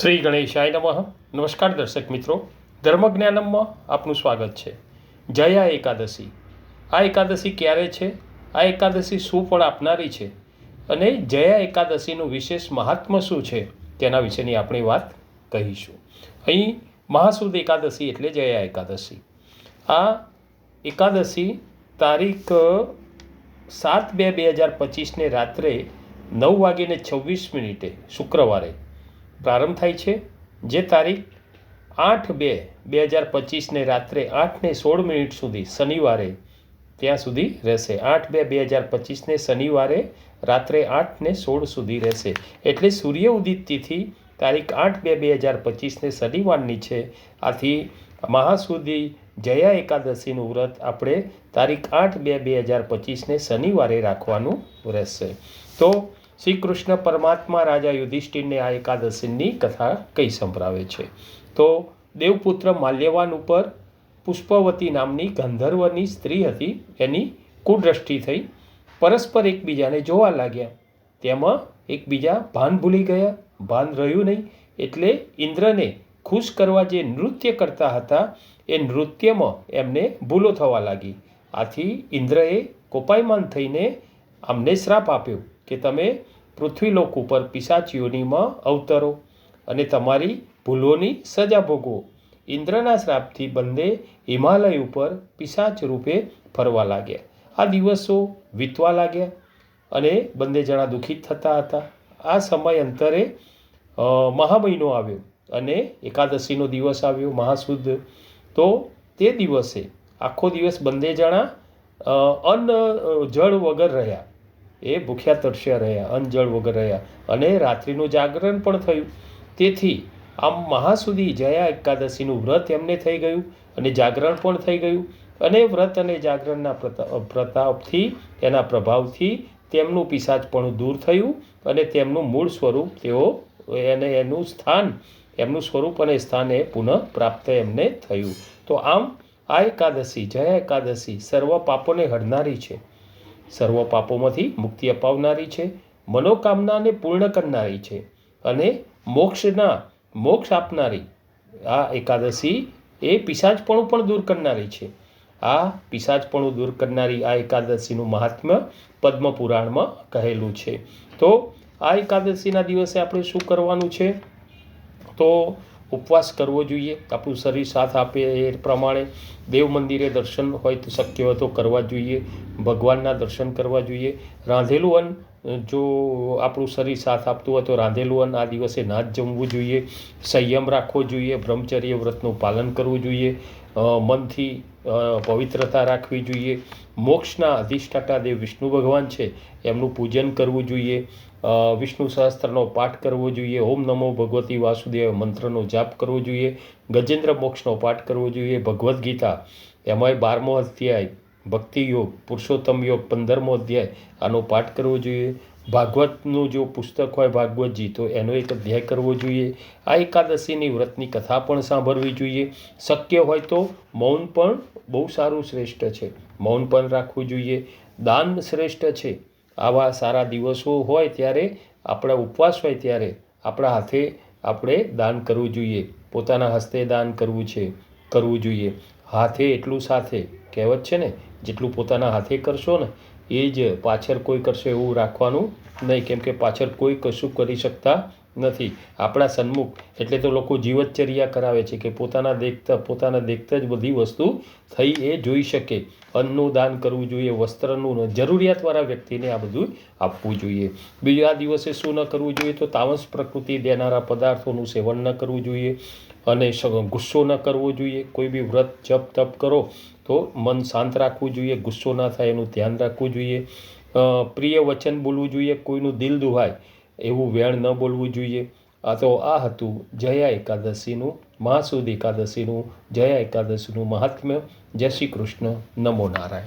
શ્રી ગણેશાય નમઃ. નમસ્કાર દર્શક મિત્રો. ધર્મજ્ઞાનમમાં આપનું સ્વાગત છે. જયા એકાદશી. આ એકાદશી ક્યારે છે? આ એકાદશી શું ફળ આપનારી છે? અને જયા એકાદશીનું વિશેષ મહાત્મ્ય શું છે? તેના વિશેની આપણે વાત કહીશું. અહીં મહાસુદ એકાદશી એટલે જયા એકાદશી. આ એકાદશી તારીખ, સાત બે બે હજાર પચીસને રાત્રે નવ વાગીને છવ્વીસ મિનિટે, શુક્રવારે પ્રારંભ થાય છે, જે તારીખ આઠ બે બે હજાર પચીસને રાત્રે આઠને સોળ મિનિટ સુધી શનિવારે ત્યાં સુધી રહેશે. આઠ બે બે હજાર પચીસને શનિવારે રાત્રે આઠને સોળ સુધી રહેશે. એટલે સૂર્ય ઉદિત તિથિ તારીખ આઠ બે બે હજાર પચીસને શનિવારની છે. આથી મહાસુદી જયા એકાદશીનું વ્રત આપણે તારીખ આઠ બે બે હજાર પચીસને શનિવારે રાખવાનું રહેશે. તો શ્રી કૃષ્ણ પરમાત્મા રાજા યુધિષ્ઠિરને આ એકાદશીની કથા કઈ સંભળાવે છે. તો દેવપુત્ર માલ્યવાન ઉપર પુષ્પવતી નામની ગંધર્વની સ્ત્રી હતી. એની કુદ્રષ્ટિ થઈ. પરસ્પર એકબીજાને જોવા લાગ્યા. તેમાં એકબીજા ભાન ભૂલી ગયા. ભાન રહ્યું નહીં. એટલે ઇન્દ્રને ખુશ કરવા જે નૃત્ય કરતા હતા, એ નૃત્યમાં એમને ભૂલો થવા લાગી. આથી ઇન્દ્રએ કોપાયમાન થઈને આમને શ્રાપ આપ્યો. કે તમે પૃથ્વીલોક ઉપર પિશાચીઓનીમાં અવતરો અને તમારી ભૂલોની સજા ભોગવો. ઇન્દ્રના શ્રાપથી બંને હિમાલય ઉપર પિશાચ રૂપે ફરવા લાગ્યા. આ દિવસો વીતવા લાગ્યા અને બંને જણા દુઃખિત થતા હતા. આ સમય અંતરે મહામહિનો આવ્યો અને એકાદશીનો દિવસ આવ્યો મહાસુદ તો તે દિવસે આખો દિવસ બંને જણા અન્ન જળ વગર રહ્યા. એ ભૂખ્યા તરસ્યા રહ્યા, અંજળ વગર રહ્યા. અને રાત્રિનું જાગરણ પણ થયું. તેથી આમ મહાસુદી જયા એકાદશીનું વ્રત એમને થઈ ગયું અને જાગરણ પણ થઈ ગયું. અને વ્રત અને જાગરણના પ્રતા- પ્રતાપથી, એના પ્રભાવથી તેમનું પિશાચપણું દૂર થયું અને તેમનું મૂળ સ્વરૂપ તેઓ, એને, એનું સ્થાન, એમનું સ્વરૂપ અને સ્થાન એ પુનઃ પ્રાપ્ત એમને થયું. તો આમ આ એકાદશી, જયા એકાદશી સર્વ પાપોને હરનારી છે. સર્વ પાપોમાંથી મુક્તિ અપાવનારી છે, મનોકામનાને પૂર્ણ કરનારી છે અને મોક્ષના, મોક્ષ આપનારી. આ એકાદશી એ પિશાચપણું પણ દૂર કરનારી છે. આ પિશાચપણું દૂર કરનારી આ એકાદશીનું મહાત્મ્ય પદ્મ પુરાણમાં કહેલું છે. તો આ એકાદશીના દિવસે આપણે શું કરવાનું છે? તો ઉપવાસ કરવો જોઈએ. આપણું શરીર સાથ આપે એ પ્રમાણે દેવ મંદિરે દર્શન હોય તો શક્ય હોય તો કરવા જોઈએ. ભગવાનના દર્શન કરવા જોઈએ. રાંધેલું અન્ન, જો આપણું શરીર સાથ આપતું હોય તો રાંધેલું અન્ન, આ દિવસે ના જ જમવું જોઈએ. સંયમ રાખવો જોઈએ. બ્રહ્મચર્ય વ્રતનું પાલન કરવું જોઈએ. મનથી પવિત્રતા રાખવી જોઈએ. મોક્ષના અધિષ્ઠાતા દેવ વિષ્ણુ ભગવાન છે. એમનું પૂજન કરવું જોઈએ. વિષ્ણુ સહસ્ત્રનો પાઠ કરવો જોઈએ. ઓમ નમો ભગવતી વાસુદેવ મંત્રનો જાપ કરવો જોઈએ. ગજેન્દ્ર મોક્ષનો પાઠ કરવો જોઈએ. ભગવદ્ ગીતા, એમાંય બારમો અધ્યાય. ભક્તિ યોગ, પુરુષોત્તમ યોગ, પંદરમો અધ્યાય. આનો પાઠ કરવો જોઈએ. ભાગવતનું જો પુસ્તક હોય ભાગવતજી તો એનો એક અધ્યાય કરવો જોઈએ. આ એકાદશીની વ્રતની કથા પણ સાંભળવી જોઈએ. શક્ય હોય તો મૌન પણ બહુ સારું શ્રેષ્ઠ છે. મૌન પણ રાખવું જોઈએ. દાન શ્રેષ્ઠ છે. આવા સારા દિવસો હોય ત્યારે, આપણા ઉપવાસ હોય ત્યારે આપણા હાથે આપણે દાન કરવું જોઈએ. પોતાના હસ્તે દાન કરવું છે, કરવું જોઈએ. હાથે એટલું સાથે કહેવત છે ને, જેટલું પોતાના હાથે કરશો ને એ જ પાછળ કોઈ કરશે એવું રાખવાનું નહીં, કેમ કે પાછળ કોઈ કશું કરી શકતા નથી. આપણા સન્મુખ એટલે તો લોકો જીવતચર્યા કરાવે છે કે પોતાના દેખતા પોતાના દેખતા જ બધી વસ્તુ થઈ એ જોઈ શકે. અન્નનું દાન કરવું જોઈએ, વસ્ત્રનું જરૂરિયાતવાળા વ્યક્તિને આ બધું આપવું જોઈએ. બીજું, આ દિવસે શું ન કરવું જોઈએ તો તામસ પ્રકૃતિ દેનારા પદાર્થોનું સેવન ન કરવું જોઈએ અને ગુસ્સો ન કરવો જોઈએ. કોઈ બી વ્રત, જપ, તપ કરો તો મન શાંત રાખવું જોઈએ, ગુસ્સો ના થાય એનું ધ્યાન રાખવું જોઈએ. પ્રિય વચન બોલવું જોઈએ, કોઈનું દિલ દુહાય એવું વેણ ન બોલવું જોઈએ. આ તો આ હતું જયા એકાદશીનું, મહાસુદ એકાદશીનું, જયા એકાદશીનું મહાત્મ્ય. જય શ્રી કૃષ્ણ. નમો નારાયણ.